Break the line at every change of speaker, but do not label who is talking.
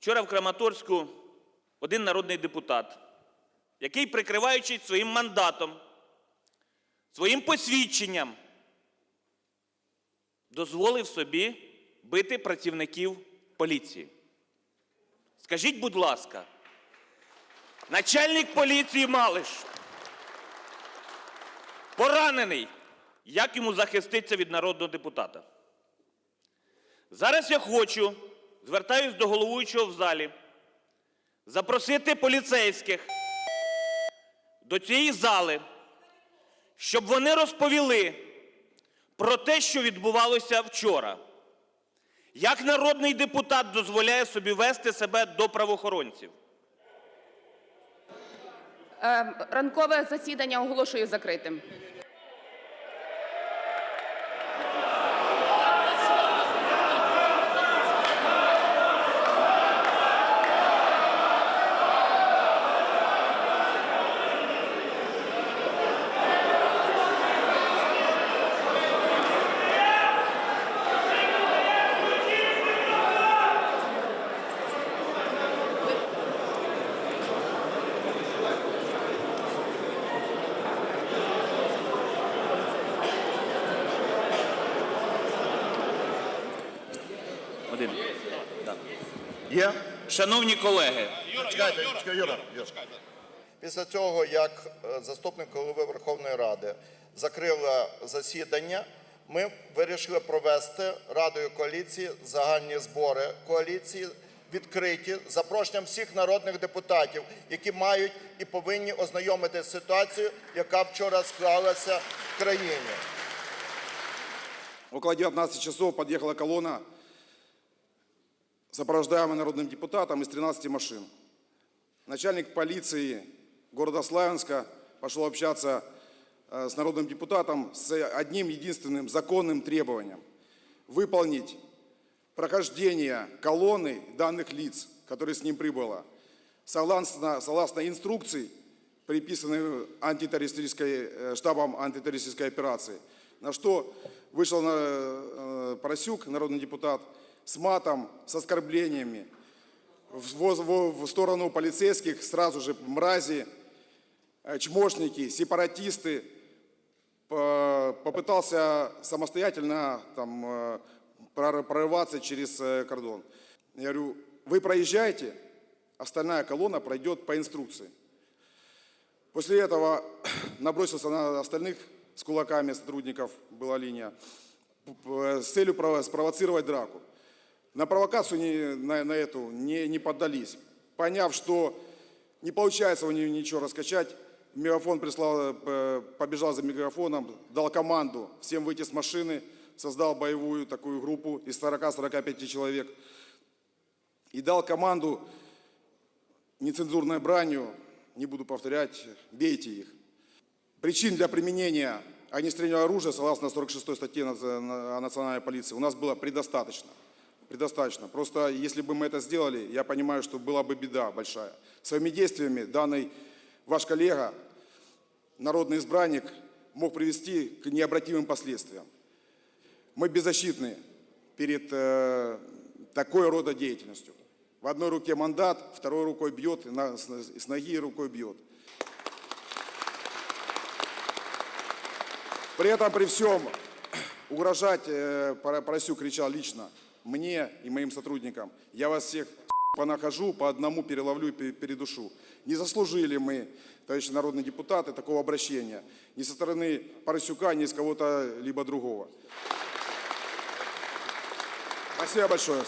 Вчора в Краматорську один народний депутат, який, прикриваючись своїм мандатом, своїм посвідченням, дозволив собі бити працівників поліції. Скажіть, будь ласка, начальник поліції Малиш, поранений, як йому захиститися від народного депутата? Зараз я хочу, звертаюсь до головуючого в залі, запросити поліцейських до цієї зали, щоб вони розповіли про те, що відбувалося вчора. Як народний депутат дозволяє собі вести себе до правоохоронців?
Е, Ранкове засідання оголошую закритим.
Один. Так.
Є?
Шановні колеги,
Чекайте, чекайте, Юра. Юра.
Після цього, як е, заступник голови Верховної Ради закрила засідання, ми вирішили провести Радою коаліції загальні збори коаліції відкриті з запрошенням всіх народних депутатів, які мають і повинні ознайомитися з ситуацією, яка вчора склалася в країні.
Около 19 часов подъехала колонна, сопровождаемая народным депутатом из 13 машин. Начальник полиции города Славянска пошел общаться э, с народным депутатом с одним единственным законным требованием – выполнить прохождение колонны данных лиц, которые с ним прибыло, согласно, согласно инструкций, приписанной антитеррористической, э, штабом антитеррористической операции, на что вышел на, э, Поросюк, народный депутат, с матом, с оскорблениями в, в- сторону полицейских, сразу же мрази, э, чмошники, сепаратисты, по- попытался самостоятельно там, э, прор- прорываться через э, кордон. Я говорю, вы проезжаете, остальная колонна пройдет по инструкции. После этого набросился на остальных с кулаками сотрудников, была линия, с целью прово- спровоцировать драку. На провокацию не- на, на эту не, не поддались. Поняв, что не получается у нее ничего раскачать, мегафон прислал, э, побежал за мегафоном, дал команду всем выйти с машины, создал боевую такую группу из 40-45 человек и дал команду нецензурной бранью, не буду повторять, бейте их. Причин для применения огнестрельного оружия, согласно 46 статье о национальной полиции, у нас было предостаточно. Предостаточно. Просто если бы мы это сделали, я понимаю, что была бы беда большая. Своими действиями данный ваш коллега, народный избранник, мог привести к необратимым последствиям. Мы беззащитны перед э, такой рода деятельностью. В одной руке мандат, второй рукой бьет, и на- с ноги рукой бьет. При этом, при всем, угрожать, э, Поросюк кричал лично мне и моим сотрудникам. Я вас всех понахожу, по одному переловлю и пе- передушу. Не заслужили мы, товарищи народные депутаты, такого обращения. Ни со стороны Поросюка, ни с кого-то либо другого. Спасибо большое.